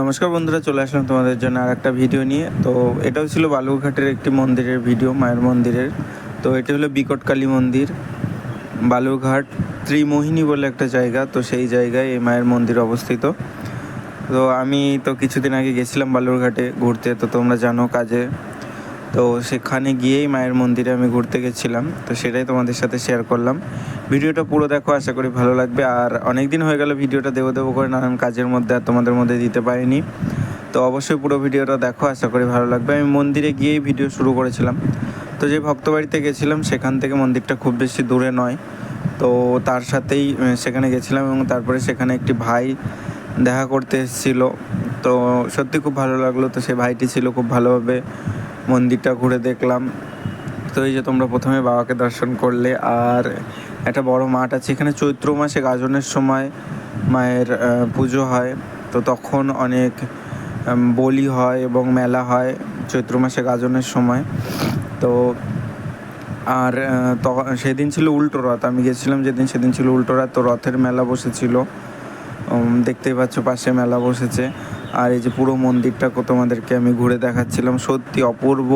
নমস্কার বন্ধুরা, চলে আসলাম তোমাদের জন্য আর একটা ভিডিও নিয়ে। তো এটাও ছিল বালুরঘাটের একটি মন্দিরের ভিডিও, মায়ের মন্দিরের। তো এটি হলো বিকটকালী মন্দির, বালুরঘাট ত্রিমোহিনী বলে একটা জায়গা। তো সেই জায়গায় এই মায়ের মন্দির অবস্থিত। তো আমি তো কিছুদিন আগে গেছিলাম বালুরঘাটে ঘুরতে। তো তোমরা জানো কাজে। তো সেখানে গিয়েই মায়ের মন্দিরে আমি ঘুরতে গেছিলাম। তো সেটাই তোমাদের সাথে শেয়ার করলাম। ভিডিওটা পুরো দেখো, আশা করি ভালো লাগবে। আর অনেক দিন হয়ে গেল ভিডিওটা দেবো দেবো করে নানান কাজের মধ্যে আর তোমাদের মধ্যে দিতে পারিনি। তো অবশ্যই পুরো ভিডিওটা দেখো, আশা করি ভালো লাগবে। আমি মন্দিরে গিয়েই ভিডিও শুরু করেছিলাম। তো যে ভক্তবাড়িতে গেছিলাম, সেখান থেকে মন্দিরটা খুব বেশি দূরে নয়। তো তার সাথেই সেখানে গেছিলাম এবং তারপরে সেখানে একটি ভাই দেখা করতে এসেছিল। তো সত্যি খুব ভালো লাগল। তো সেই ভাইটি ছিল খুব ভালোভাবে মন্দিরটা ঘুরে দেখলাম। তো এই যে তোমরা প্রথমে বাবাকে দর্শন করলে, আর একটা বড় মাঠ আছে, এখানে চৈত্র মাসে গাজনের সময় মায়ের পুজো হয়। তো তখন অনেক বলি হয় এবং মেলা হয় চৈত্র মাসে গাজনের সময়। তো আর তখন সেদিন ছিল উল্টো রথ। আমি গেছিলাম যেদিন, সেদিন ছিল উল্টো রথ। তো রথের মেলা বসেছিল। দেখতেই পাচ্ছ, পাশে মেলা বসেছে। আর এই যে পুরো মন্দিরটা তোমাদেরকে আমি ঘুরে দেখাচ্ছিলাম। সত্যি অপূর্ব,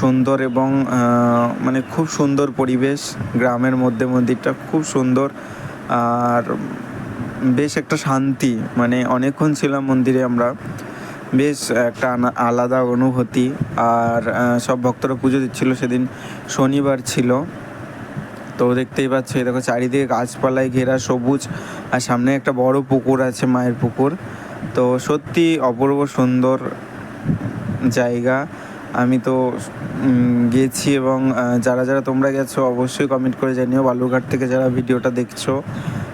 সুন্দর এবং মানে খুব সুন্দর পরিবেশ। গ্রামের মধ্যে মন্দিরটা খুব সুন্দর। আর বেশ একটা শান্তি মানে অনেকক্ষণ ছিলাম মন্দিরে আমরা। বেশ একটা আলাদা অনুভূতি। আর সব ভক্তরা পুজো দিচ্ছিল, সেদিন শনিবার ছিল। তো দেখতেই পাচ্ছ দেখো চারিদিকে গাছপালায় ঘেরা সবুজ, আর সামনে একটা বড় পুকুর আছে মায়ের পুকুর। তো সত্যি অপূর্ব সুন্দর জায়গা। আমি তো গেছি এবং যারা যারা তোমরা গেছো অবশ্যই কমেন্ট করে জানিও। বালুরঘাট থেকে যারা ভিডিওটা দেখছ,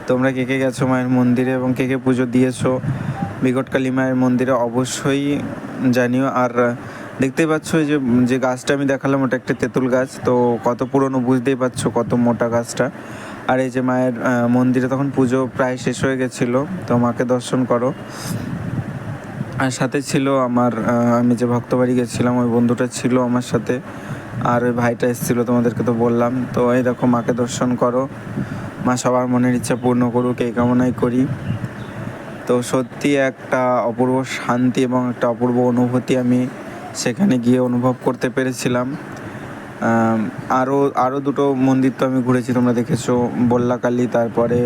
তোমরা কে কে গেছো মায়ের মন্দিরে এবং কে কে পুজো দিয়েছ বিকটকালী মায়ের মন্দিরে অবশ্যই জানিও। আর দেখতেই পাচ্ছ যে যে গাছটা আমি দেখালাম, ওটা একটা তেঁতুল গাছ। তো কত পুরনো বুঝতেই পারছ কত মোটা গাছটা। আর এই যে মায়ের মন্দিরে তখন পুজো প্রায় শেষ হয়ে গেছিল, তো মাকে দর্শন করো। আর সাথে ছিল আমার আমি যে ভক্তবাড়ি গেছিলাম, ওই বন্ধুটা ছিল আমার সাথে। আর ওই ভাইটা এসেছিল, তোমাদেরকে তো বললাম। তো এই দেখো, মাকে দর্শন করো। মা সবার মনের ইচ্ছা পূর্ণ করুক, এই কামনাই করি। তো সত্যি একটা অপূর্ব শান্তি এবং একটা অপূর্ব অনুভূতি আমি সেখানে গিয়ে অনুভব করতে পেরেছিলাম। আরও আরও দুটো মন্দির তো আমি ঘুরেছি, তোমরা দেখেছ, বল্লাকালী, তারপরে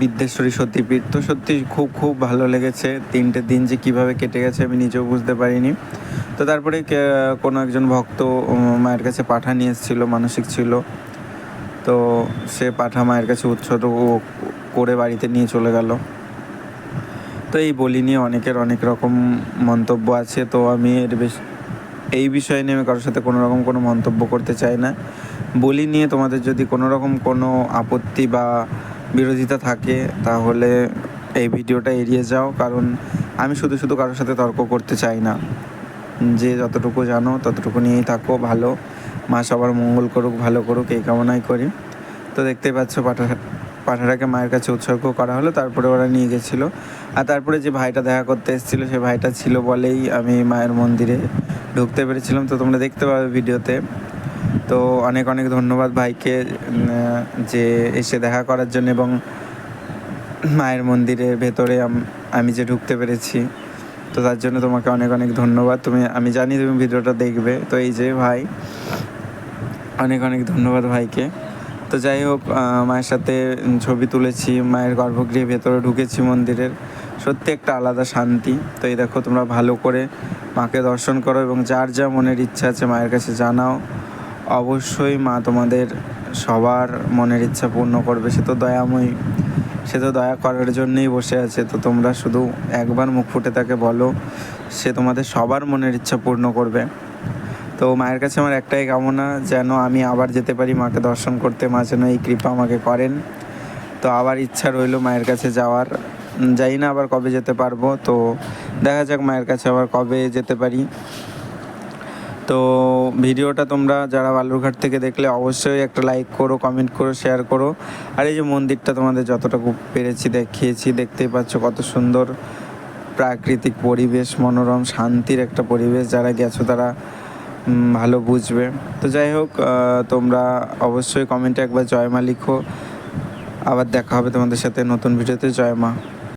বিদ্যেশ্বরী সতীপীঠ। তো সত্যি খুব খুব ভালো লেগেছে। তিনটে দিন যে কীভাবে কেটে গেছে আমি নিজেও বুঝতে পারিনি। তো তারপরে কোনো একজন ভক্ত মায়ের কাছে পাঠা নিয়ে এসেছিল, মানসিক ছিল। তো সে পাঠা মায়ের কাছে উৎসর্গ করে বাড়িতে নিয়ে চলে গেল। তো এই বলি নিয়ে অনেকের অনেক রকম মন্তব্য আছে, তো আমি এর বেশ, এই বিষয় নিয়ে আমি কারোর সাথে কোনো রকম কোনো মন্তব্য করতে চাই না। বলি নিয়ে তোমাদের যদি কোনো রকম কোনো আপত্তি বা বিরোধিতা থাকে, তাহলে এই ভিডিওটা এড়িয়ে যাও, কারণ আমি শুধু শুধু কারোর সাথে তর্ক করতে চাই না। যে যতটুকু জানো, ততটুকু নিয়েই থাকো, ভালো। মা সবার মঙ্গল করুক, ভালো করুক, এই কামনাই করি। তো দেখতেই পাচ্ছ, পাঠা পাঠাটাকে মায়ের কাছে উৎসর্গ করা হলো, তারপরে ওরা নিয়ে গেছিল। আর তারপরে যে ভাইটা দেখা করতে এসেছিল, সে ভাইটা ছিল বলেই আমি মায়ের মন্দিরে ঢুকতে পেরেছিলাম। তো তোমরা দেখতে পাবে ভিডিওতে। তো অনেক অনেক ধন্যবাদ ভাইকে যে এসে দেখা করার জন্য এবং মায়ের মন্দিরের ভেতরে আমি যে ঢুকতে পেরেছি। তো তার জন্য তোমাকে অনেক অনেক ধন্যবাদ। তুমি, আমি জানি তুমি ভিডিওটা দেখবে। তো এই যে ভাই, অনেক অনেক ধন্যবাদ ভাইকে। তো যাই হোক মায়ের সাথে ছবি তুলেছি, মায়ের গর্ভগৃহে ভেতরে ঢুকেছি মন্দিরের। সত্যি একটা আলাদা শান্তি। তো এই দেখো, তোমরা ভালো করে মাকে দর্শন করো এবং যার যা মনের ইচ্ছা আছে মায়ের কাছে জানাও। অবশ্যই মা তোমাদের সবার মনের ইচ্ছা পূর্ণ করবে। সে তো দয়াময়ী। সে তো দয়া করার জন্যই বসে আছে। তো তোমরা শুধু একবার মুখ ফুটে তাকে বলো, সে তোমাদের সবার মনের ইচ্ছা পূর্ণ করবে। তো মায়ের কাছে আমার একটাই কামনা, যেন আমি আবার যেতে পারি মাকে দর্শন করতে। মা যেন এই কৃপা আমাকে করেন। তো আবার ইচ্ছা রইল মায়ের কাছে যাওয়ার। জানি না আবার কবে যেতে পারব। তো দেখা যাক মায়ের কাছে আবার কবে যেতে পারি। তো ভিডিওটা তোমরা যারা বালুরঘাট থেকে দেখলে অবশ্যই একটা লাইক করো কমেন্ট করো শেয়ার করো। আর এই যে মন্দিরটা তোমাদের যতটুকু পেরেছি, দেখিয়েছি, দেখতেই পাচ্ছ কত সুন্দর প্রাকৃতিক পরিবেশ, মনোরম, শান্তির একটা পরিবেশ। যারা গেছো তারা ভালো বুঝবে। তো যাই হোক তোমরা অবশ্যই কমেন্টে একবার জয়মা লিখো। আবার দেখা হবে তোমাদের সাথে নতুন ভিডিওতে। জয় মা।